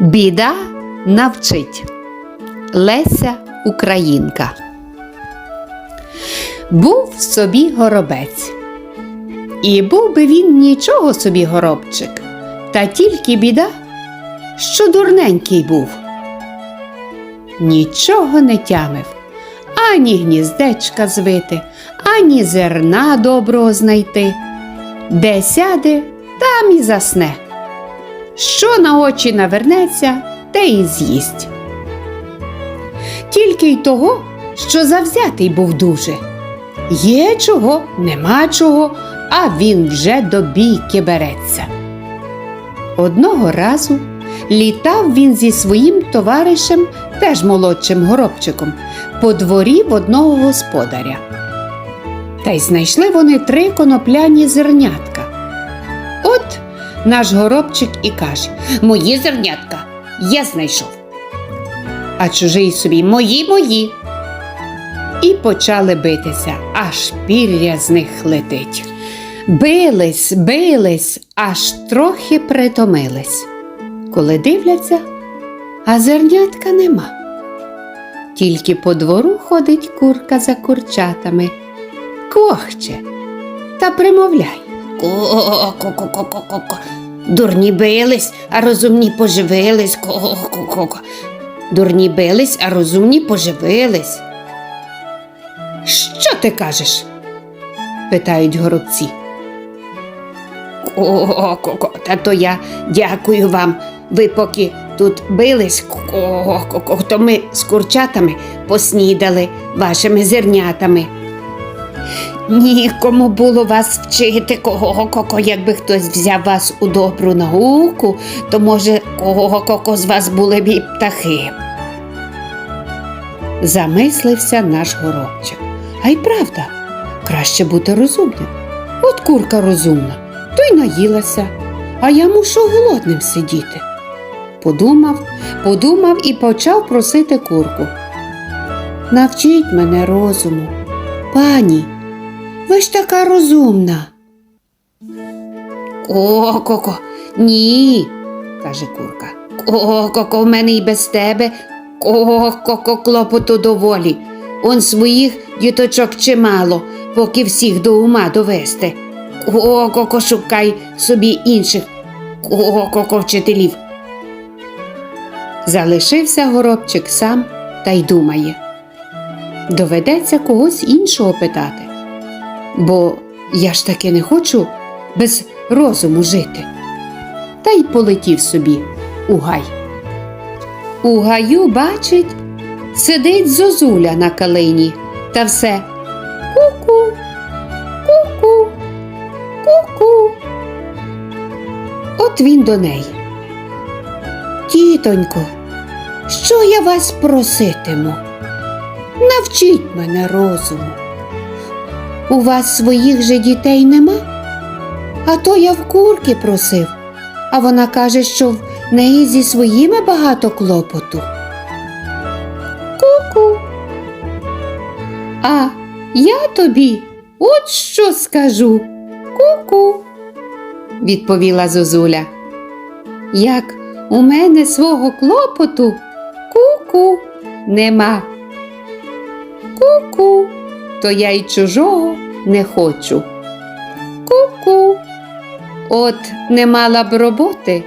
Біда навчить Леся Українка. Був собі горобець. І був би він нічого собі горобчик, та тільки біда, що дурненький був. Нічого не тямив, ані гніздечка звити, ані зерна доброго знайти. Де сяде, там і засне. Що на очі навернеться, те і з'їсть. Тільки й того, що завзятий був дуже. Є чого, нема чого, а він вже до бійки береться. Одного разу літав він зі своїм товаришем, теж молодшим горобчиком, по дворі в одного господаря. Та й знайшли вони три конопляні зернятка. Наш горобчик і каже: Мої зернятка я знайшов. А чужий собі мої мої. І почали битися, аж пір'я з них летить. Бились, бились, аж трохи притомились. Коли дивляться, а зернятка нема. Тільки по двору ходить курка за курчатами, кохче та примовляє. Ко-ко-ко-ко-ко. Дурні бились, а розумні поживились. Ко-ко-ко-ко. Дурні бились, а розумні поживились. Що ти кажеш? питають горобці. Ко-ко-ко. Та то я дякую вам. Ви поки тут бились, ко-ко-ко, то ми з курчатами поснідали вашими зернятами. Нікому було вас вчити, кого-ко, якби хтось взяв вас у добру науку, то може кого-ко з вас були б і птахи. Замислився наш горобчик. А й правда, краще бути розумним. От курка розумна, то й наїлася, а я мушу голодним сидіти. Подумав, подумав і почав просити курку. Навчіть мене розуму, пані, ви ж така розумна. Ко-ко-ко, ні, каже курка. Ко-ко-ко, в мене і без тебе. Ко-ко-ко, клопоту доволі. Он своїх діточок чимало, поки всіх до ума довести. Ко-ко-ко, шукай собі інших. Ко-ко-ко, вчителів. Залишився горобчик сам та й думає. Доведеться когось іншого питати. Бо я ж таки не хочу без розуму жити. Та й полетів собі у гай. У гаю, бачить, сидить зозуля на калині та все ку-ку, ку-ку, ку-ку. От він до неї. Тітонько, що я вас проситиму? Навчіть мене розуму. У вас своїх же дітей нема? А то я в курки просив, а вона каже, що в неї зі своїми багато клопоту. Ку-ку. А я тобі от що скажу. Ку-ку, відповіла Зозуля. Як у мене свого клопоту ку-ку нема. Ку-ку, то я й чужого не хочу. Ку-ку, от не мала б роботи,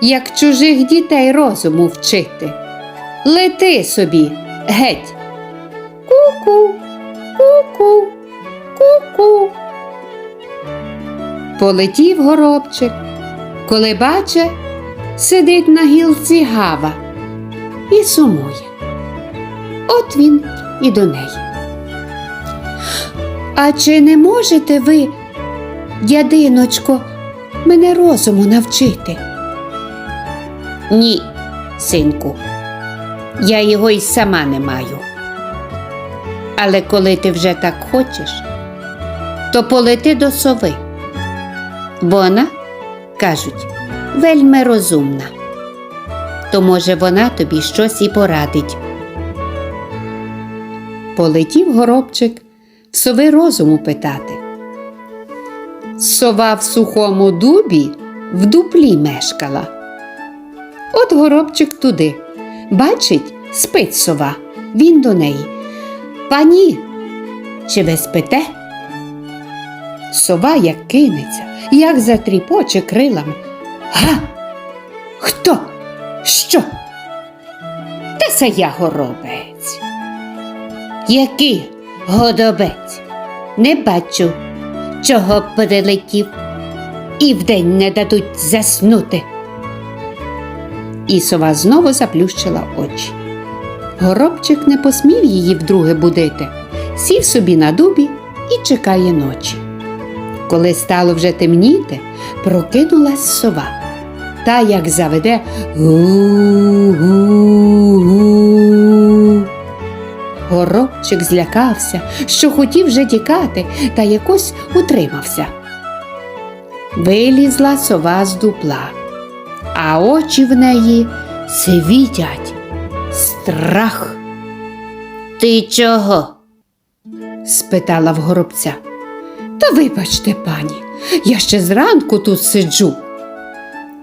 як чужих дітей розуму вчити. Лети собі, геть. Ку-ку, ку-ку, ку-ку. Полетів горобчик, коли баче, сидить на гілці гава і сумує. От він і до неї. А чи не можете ви, дядиночко, мене розуму навчити? Ні, синку, я його й сама не маю. Але коли ти вже так хочеш, то полети до сови. Вона, кажуть, вельми розумна. То, може, вона тобі щось і порадить. Полетів горобчик сови розуму питати. Сова в сухому дубі в дуплі мешкала. От горобчик туди. Бачить, спить сова. Він до неї. Пані, чи ви спите? Сова як кинеться, як затріпоче крилами. Га? Хто? Що? Та це я горобець. Який годобець? Не бачу, чого прилетів. І вдень не дадуть заснути. І сова знову заплющила очі. Горобчик не посмів її вдруге будити, сів собі на дубі і чекає ночі. Коли стало вже темніти, прокинулась сова. Та як заведе гу-гу-гу. Горобчик злякався, що хотів вже тікати, та якось утримався. Вилізла сова з дупла, а очі в неї світять. Страх? Ти чого? спитала в горобця. Та вибачте, пані, я ще зранку тут сиджу.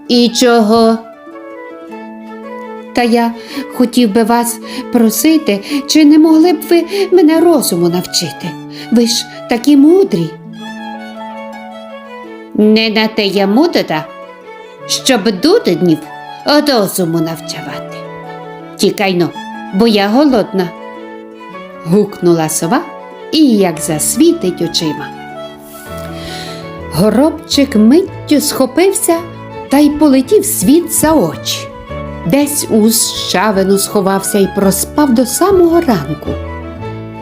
І чого? Та я хотів би вас просити, чи не могли б ви мене розуму навчити? Ви ж такі мудрі. Не на те я мудра, щоб дуденів розуму навчавати. Тікайно, бо я голодна. гукнула сова і як засвітить очима. Горобчик миттю схопився та й полетів світ за очі. Десь у щавину сховався і проспав до самого ранку.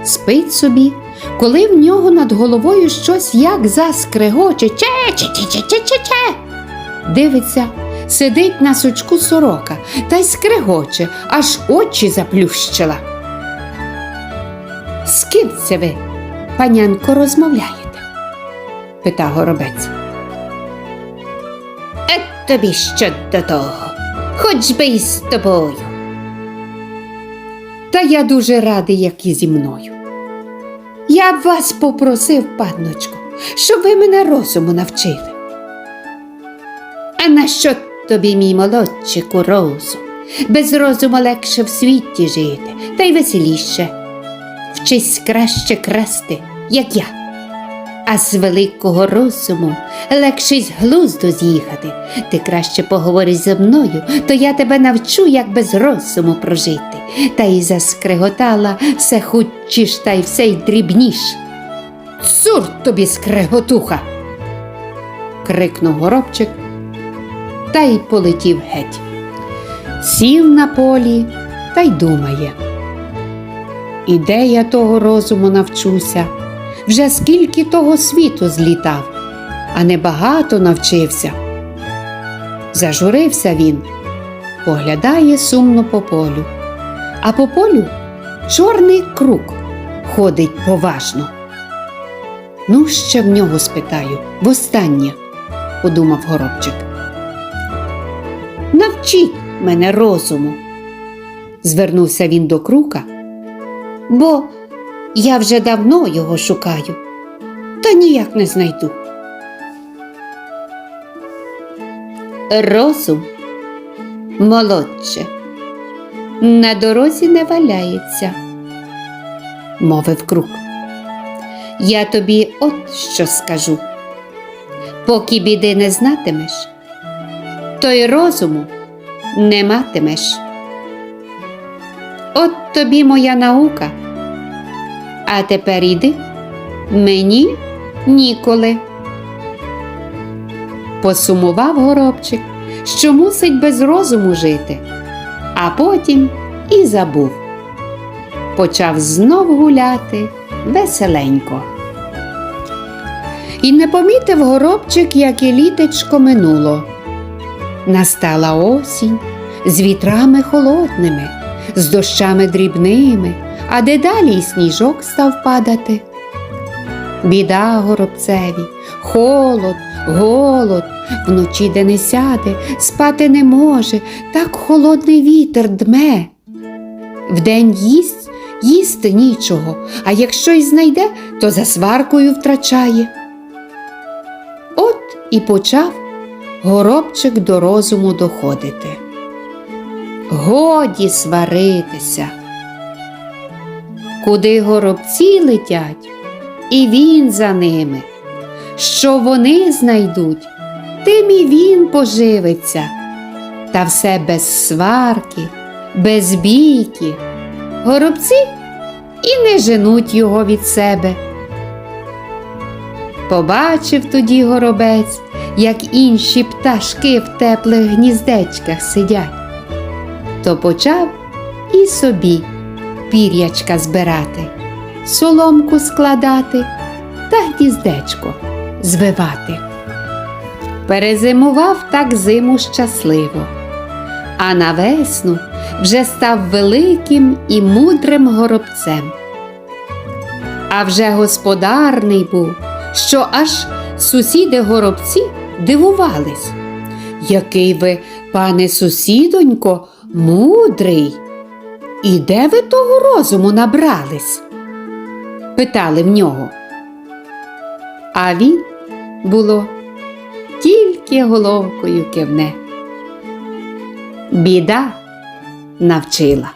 Спить собі, коли в нього над головою щось як заскрегоче, че че че че че че че Дивиться, сидить на сучку сорока та й скрегоче, аж очі заплющила. З ким це ви, панянко, розмовляєте? питав горобець. Е тобі що до того, хоч би й з тобою. Та я дуже радий, як і зі мною. Я б вас попросив, панночко, щоб ви мене розуму навчили. А на що тобі, мій молодчику, розум? Без розуму легше в світі жити, та й веселіше. Вчись краще красти, як я. А з великого розуму легше з глузду з'їхати. Ти краще поговориш зі мною, то я тебе навчу, як без розуму прожити. Та й заскреготала все хутчіш, та й все й дрібніш. Цур тобі скреготуха. крикнув горобчик та й полетів геть. Сів на полі та й думає. І де я того розуму навчуся? Вже скільки того світу злітав, а небагато навчився. Зажурився він, поглядає сумно по полю, а по полю чорний круг ходить поважно. Ну, ще в нього спитаю, востаннє, подумав горобчик. Навчіть мене розуму, звернувся він до крука, Бо я вже давно його шукаю. та ніяк не знайду. Розум молодше. На дорозі не валяється, мовив крук. Я тобі от що скажу. Поки біди не знатимеш, то й розуму не матимеш. От тобі моя наука. А тепер іди, мені ніколи. Посумував горобчик, що мусить без розуму жити, а потім і забув. Почав знов гуляти веселенько. І не помітив горобчик, як і літечко минуло. Настала осінь з вітрами холодними, з дощами дрібними, а дедалі й сніжок став падати. Біда горобцеві, холод, голод, вночі де не сяде, спати не може, так холодний вітер дме. Вдень їсть, їсти нічого, а якщо й знайде, то за сваркою втрачає. От і почав горобчик до розуму доходити. годі сваритися. Куди горобці летять, і він за ними. Що вони знайдуть, тим і він поживиться. Та все без сварки, без бійки. Горобці і не женуть його від себе. Побачив тоді горобець, як інші пташки в теплих гніздечках сидять, то почав і собі пір'ячка збирати, соломку складати та гніздечко звивати. Перезимував так зиму щасливо, а на весну вже став великим і мудрим горобцем. А вже господарний був, що аж сусіди горобці дивувались. Який ви, пане сусідонько, мудрий. І де ви того розуму набрались? питали в нього. А він, було, тільки головкою кивне. Біда навчила.